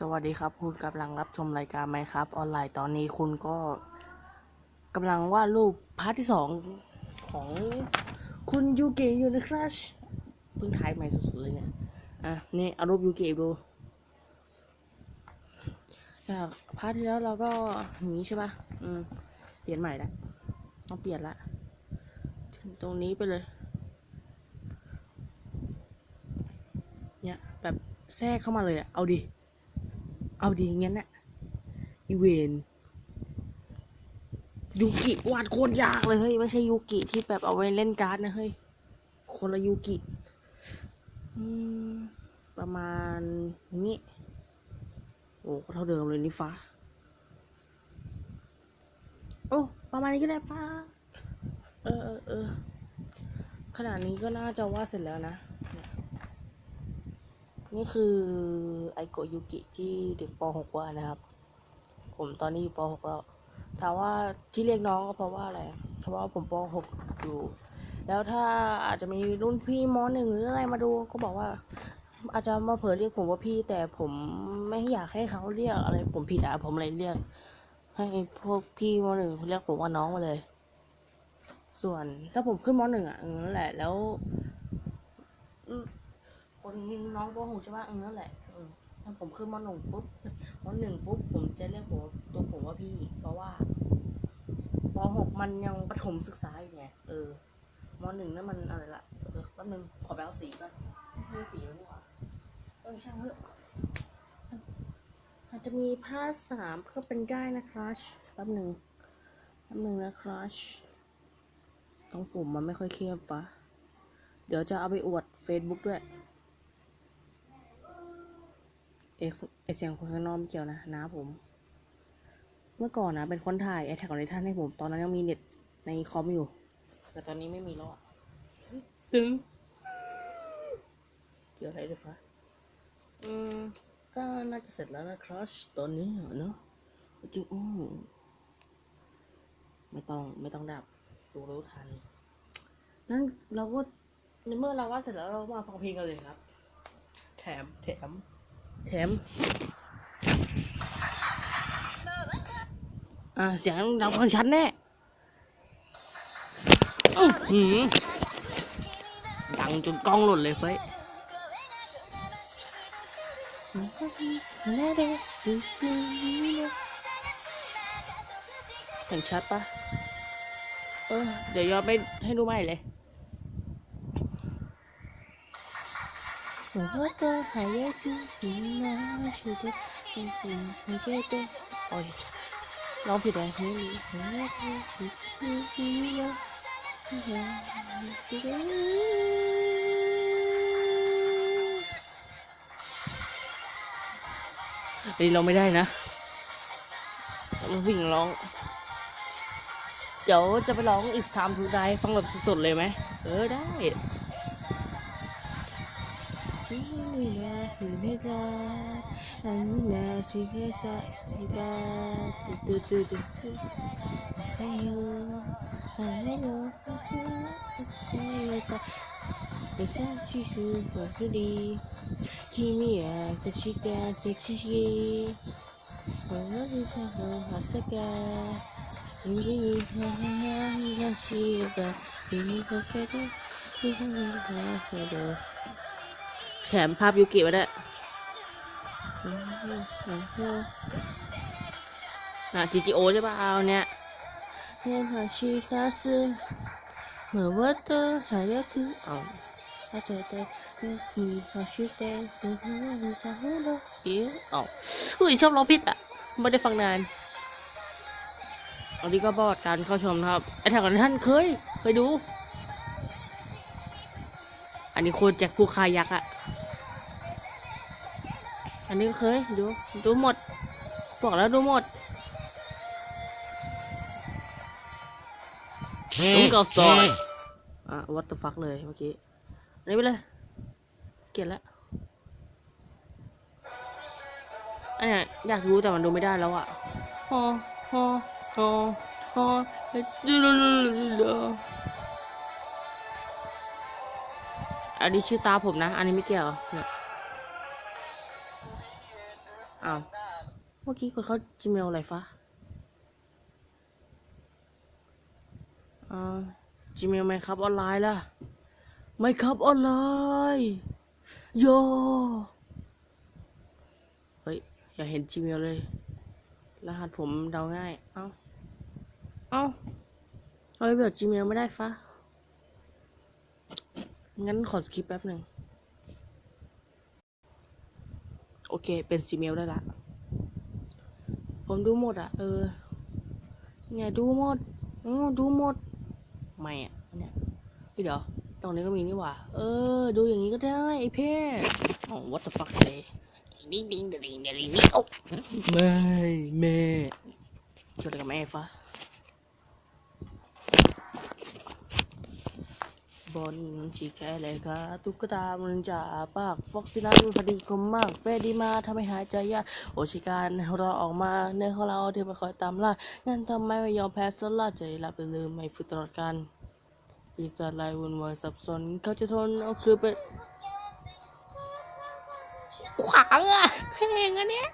สวัสดีครับ คุณกำลังรับชมรายการไหมครับ ออนไลน์ตอนนี้คุณก็กำลังวาดรูปพาร์ทที่สองของคุณยูเกะอยู่นะครับเพิ่งถ่ายใหม่สุดๆเลยเนี่ยอะนี่เอารูปยูเกะดูจากพาร์ทที่แล้วเราก็อย่างนี้ใช่ป่ะอืมเปลี่ยนใหม่ละต้องเปลี่ยนละถึงตรงนี้ไปเลย เนี่ยแบบแทรกเข้ามาเลยอะเอาดิ เอาดีงั้นน่ะอีเวนยูกิวาดโคตรยากเลยเฮ้ยไม่ใช่ยูกิที่แบบเอาไว้เล่นการ์ดนะเฮ้ยคนละยูกิอืมประมาณนี้โอ้ก็เท่าเดิมเลยนี่ฟ้า โอ้ประมาณนี้ก็ได้ฟ้า เออเออเออขนาดนี้ก็น่าจะวาดเสร็จแล้วนะ นี่คือไอโกยูกิที่เด็กป .6 ว่านะครับ ผมตอนนี้อยู่ป .6 แล้วถามว่าที่เรียกน้องก็เพราะว่าอะไร เพราะว่าผมป .6 อยู่ แล้วถ้าอาจจะมีรุ่นพี่ม .1 หรืออะไรมาดูก็บอกว่า อาจจะมาเผลอเรียกผมว่าพี่ แต่ผมไม่อยากให้เขาเรียกอะไร ผมผิดอะผมเลยเรียก ให้พวกพี่ม .1 เรียกผมว่าน้องมาเลย ส่วนถ้าผมขึ้นม .1 อะนั่นแหละแล้ว คนน้องป .6 ใช่ปะเออนั่นแหละเออถ้าผมขึ้นม .1 ปุ๊บม .1 ปุ๊บผมจะเรียกผมตัวผมว่าพี่ เพราะว่าป .6 มันยังประถมศึกษาอยู่ไงเออม .1 นั่นมันอะไรละเออแป๊บนึงขอไปเอาสีก่อนไม่มีสีแล้วนี่หว่าเออช่างเถอะอาจจะมีผ้าสามก็เป็นได้นะครับแป๊บนึงแป๊บนึงนะครับต้องผมมันไม่ค่อยเข้มฟะเดี๋ยวจะเอาไปอวด Facebook ด้วย เอะไอเสียงคนข้างนอกไม่เกี่ยวนะน้าผม เมื่อก่อนนะเป็นคนถ่ายไอแท็กของในท่านให้ผม ตอนนั้นยังมีเน็ตในคอมอยู่ แต่ตอนนี้ไม่มีแล้วอะซึ้งเกี่ยวอะไรด้วยฟ้าอืมก็น่าจะเสร็จแล้วนะครับตอนนี้อะเนาะจุอืมไม่ต้องไม่ต้องดับดูรู้ทันนั้นเราก็ในเมื่อเราว่าดเสร็จแล้วเราก็มาฟังเพลงกันเลยครับ แถมแถม แถมอ่าเสียงดังฟังชัดแน่ดังจนกล้องหล่นเลยเฟ้ยเห็นชัดปะเออเดี๋ยวย้อนไปให้ดูใหม่เลย 저보다 하얗게 빛나는 수도 빙빙 그대도 어디 너비다 흘리 흘리 흘리 흘리อันเราไม่ได้นะมาวิ่งร้อง เดี๋ยวจะไปร้องอิส Time to Die ฟังแบบสดๆเลยไหม เออได้ 船があんな小さいがドドドドつだよ雨の風を伝えた優しくわふり君優しくセクシこの歌の朝が耳に花が散れば耳がけで日本が降る แถมภาพยูกิไว้ด้วยอ่จีโอใช่ป่ะเอาเนี่ยเนี่ยพาชีคาซึเหมือนว่าเธอหายาคือเอาถ้าเตอเต้มีพาชิเต้มีพามีพาเฮ้ยเอ๋เอาเฮ้ยชอบร้องผิดอะ ไม่ได้ฟังนานอันนี้ก็บอดการเข้าชมนะครับไอ้ทางของท่านเคยเคยดู อันนี้โคตรแจ็คผู้คายักษ์อะ อันนี้ก็เคยดูดูหมดบอกแล้วดูหมดลุงเกาซอยอะ what the fuck เลยเมื่อกี้อันนี้ไปเลยเกลียดแล้วอันเนี้ยอยากรู้แต่มันดูไม่ได้แล้วอะฮอฮอฮอฮออันนี้ชื่อตาผมนะ อันนี้ไม่เกี่ยวเนี่ย อ้าวเมื่อกี้กดเข้า Gmail อะไรฟะอ่า Gmail ไหมครับออนไลน์ล่ะไม่ครับออนไลน์โยเฮ้ย อย่าเห็น Gmail เลย รหัสผมเดาง่าย เอ้า เอ้าเฮ้ยแบบ Gmail ไม่ได้ฟะงั้นขอสกิปแป๊บหนึ่ง โอเค เป็น Gmail ได้ละ ผมดูหมดอะ เออ เนี่ยดูหมดอือดูหมดไม่อะเนี่ยเฮ้ยเดี๋ยว ตรงนี้ก็มีนี่หว่า เออ ดูอย่างนี้ก็ได้ไอ้เพ่อ๋อ what the fuck เลยดิ้งดิ้งดิ้งดิ้งดิ้งดิ้งโอ้ไม่แม่เกี่ยวอะไรกับแม่ฟ้า บอลชีแค่เลยค่ะตุ๊กตามันจะปากฟ็อกซิลันพอดีคมมากเฟรดีมาทำให้หายใจยากโอชิการเราออกมาเนื้อของเราที่ไม่คอยตามล่างั้นทำไมไม่ยอมแพ้สละใจหลับไปลืมไม่ฝึกตลอดการปีศาจลายวุ่นวายสับสนเขาจะทนเอาคือเป็นขวางอะเพลงอันเนี้ย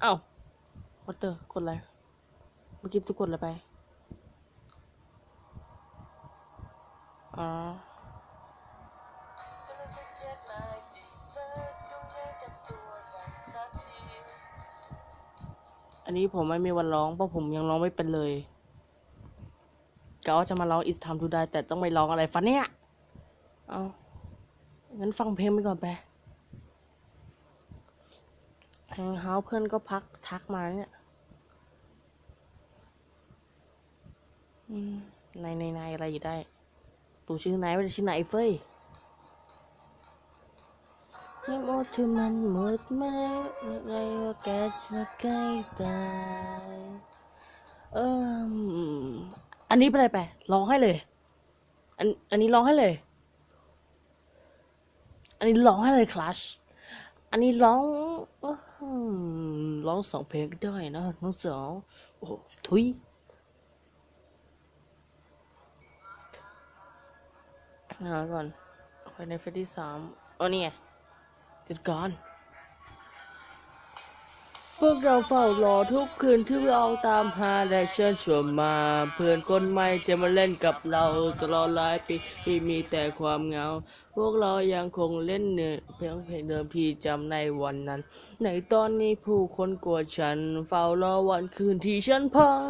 เอ้าวัตเตอร์กดอะไรเมื่อกี้ทุกกดอะไรไป อ๋ออันนี้ผมไม่มีวันร้องเพราะผมยังร้องไม่เป็นเลยกะว่าจะมาร้อง It's Time to Die แต่ต้องไปร้องอะไรฟันเนี่ย เอางั้นฟังเพลงไปก่อนไปแฮงเฮาเพื่อนก็พักทักมาเนี่ยในในในอะไรอยู่ได้ ตัวชื่อไหนไม่ได้ชื่อไหนเฟ้ยยังโอที่มันหมดไม่ไรว่าแกจะใกล้ตายเอออันนี้เป็นอะไรไปร้องให้เลย อันอันนี้ร้องให้เลย อันนี้ร้องให้เลยคลาสอันนี้ร้องร้องสองเพลงก็ได้นะน้องสาวโอ้ทุย หาก่อนไปในเฟสที่สามอ๋อนี่ไงจัดการพวกเราเฝ้ารอทุกคืนที่เราตามหาและเชิญชวนมา เพื่อนคนใหม่จะมาเล่นกับเราตลอดหลายปีที่มีแต่ความเหงา พวกเรายังคงเล่นเนื้อเพลงเพลงเดิมที่จำในวันนั้น ในตอนนี้ผู้คนกลัวฉัน เฝ้ารอวันคืนที่ฉันพัง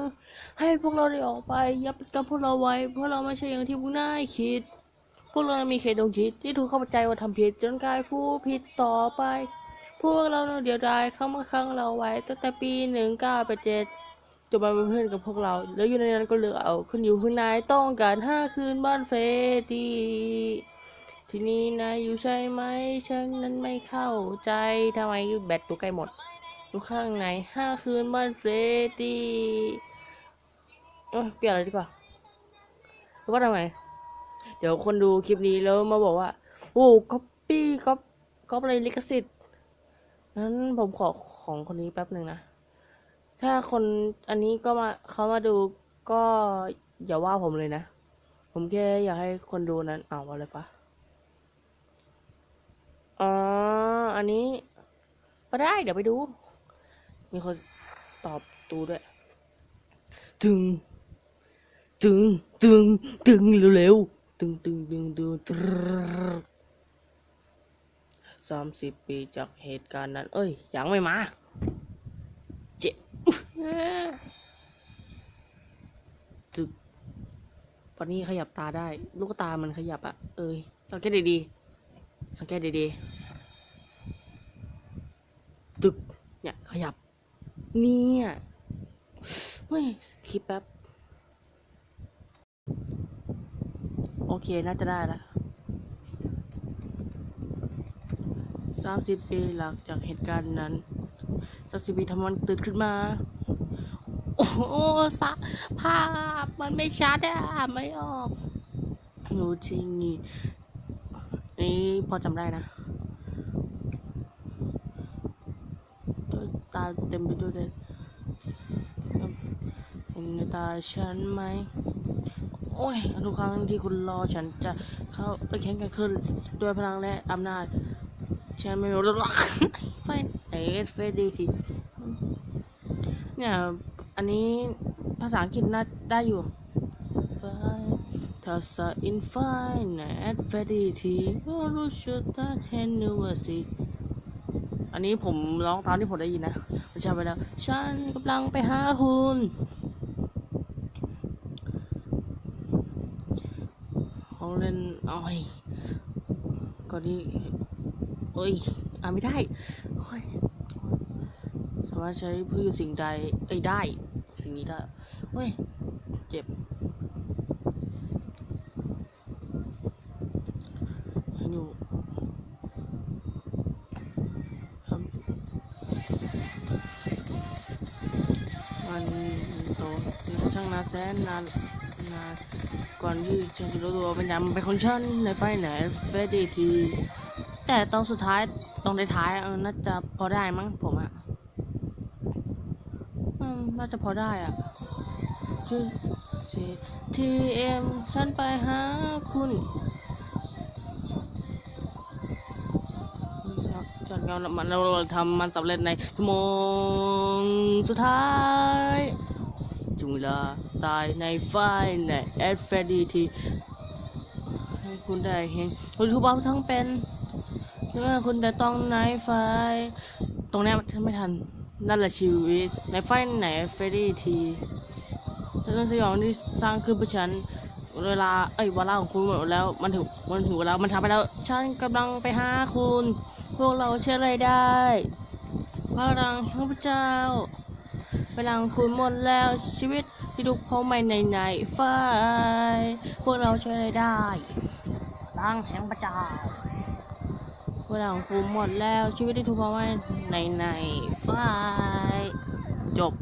ให้พวกเราได้ออกไปอย่าปิดกับพวกเราไว้ เพราะเราไม่ใช่อย่างที่พวกนายคิด พวกเรามีเคดวงจิตที่ถูกเข้าใจว่าทำผิดจนกลายผู้ผิดต่อไป พวกเราเดียวดายเข้ามาค้างเราไว้ตั้งแต่ปีหนึ่งเก้าแปดเจ็ดจนมาเป็นเพื่อนกับพวกเรา แล้วอยู่ในนั้นก็เหลือเอาขึ้นอยู่ข้างในต้องการห้าคืนบ้านเฟรดีทีนี้นายอยู่ใช่ไหมฉันนั้นไม่เข้าใจทำไมแบตตัวใกล้หมดอยู่ข้างในห้าคืนบ้านเฟรดีเอ้เปลี่ยนอะไรดีกว่าหรือว่าทำไม เดี๋ยวคนดูคลิปนี้แล้วมาบอกว่าโอ้ก๊อปปี้ก๊อปก๊อปอะไรลิขสิทธิ์นั้นผมขอของคนนี้แป๊บหนึ่งนะ ถ้าคนอันนี้ก็มาเขามาดูก็อย่าว่าผมเลยนะ ผมแค่อยากให้คนดูนั้นเอาอะไรฟะอ๋อ อันนี้ก็ได้เดี๋ยวไปดู มีคนตอบตูด้วยตึง ตึง ตึง ตึงเร็วๆ ตึงตึงตึงตึงสามสิบปีจากเหตุการณ์นั้น เอ้ย ยังไม่มา เจ็บตึกตอนนี้ขยับตาได้ ลูกตามันขยับอะเอ้ย สังเกตดีๆ สังเกตดีๆตึกเนี่ย ขยับ เนี่ยเฮ้ยคลิปแป๊บ โอเค น่าจะได้ละสามสิบปีหลังจากเหตุการณ์นั้นสามสิบปีทำมันตื่นขึ้นมา โอ้โหสะภาพมันไม่ชัดอะไม่ออกหนูจริงนี่นี่พอจำได้นะตาเต็มไปด้วยเลยเห็นตาฉันไหม โอ้ยทุกครั้งที่คุณรอฉันจะเข้าไปแข่งกันขึ้นด้วยพลังและอำนาจฉันไม่รู้หรอกไปเออเฟรดีสิเนี่ยอันนี้ภาษาอังกฤษน่าได้อยู่ถ้าสอินไฟในแอดเฟรดีทีก็รู้สึก that เห็นนูวสิอันนี้ผมร้องตามที่ผมได้ยินนะมันใช่ไปแล้ว ฉันกำลังไปหาคุณ เขาเล่นอ้ยก็ดีเอ้ยอ่าไม่ได้สามารถใช้พื่อสิ่งใดเอ้ยได้ สิ่งนี้ได้เฮ้ยเจ็บอยู่มันโตช่างนาแสนนานนา ก่อนที่ฉันจะรู้ตัวเป็นยังเป็นคนชั่นในไฟไหนเฟสดีทีแต่ตอนสุดท้ายตรงท้ายเออน่าจะพอได้มั้งผมอะน่าจะพอได้อะคือทีเอ็มฉันไปหาคุณจัดงามันเราทำมันสำเร็จในชั่วโมงสุดท้าย จุงลาตายในไฟในแอดเฟดีทีให้คุณได้เห็นคุณทุกบ้าทั้งเป็นเมื่อคุณจะต้องไหนไฟตรงนี้ฉันไม่ทันนั่นแหละชีวิต ในไฟไหนเฟรดี้ทีเรื่องสยองที่สร้างขึ้นเพื่อฉันเวลาเอ้ยเวลาของคุณหมดแล้วมันถึงมันถึงเวลามันทำไปแล้ว ฉันกำลังไปหาคุณ พวกเราเชื่ออะไรได้พลังของพระเจ้า พลังคุณหมดแล้วชีวิตที่ลุกเพราะไม่ในในไฟพวกเราช่วยไรได้ตั้งแห่งประจาพลังคุณหมดแล้วชีวิตที่ถูกเพราะว่าในในไฟจบ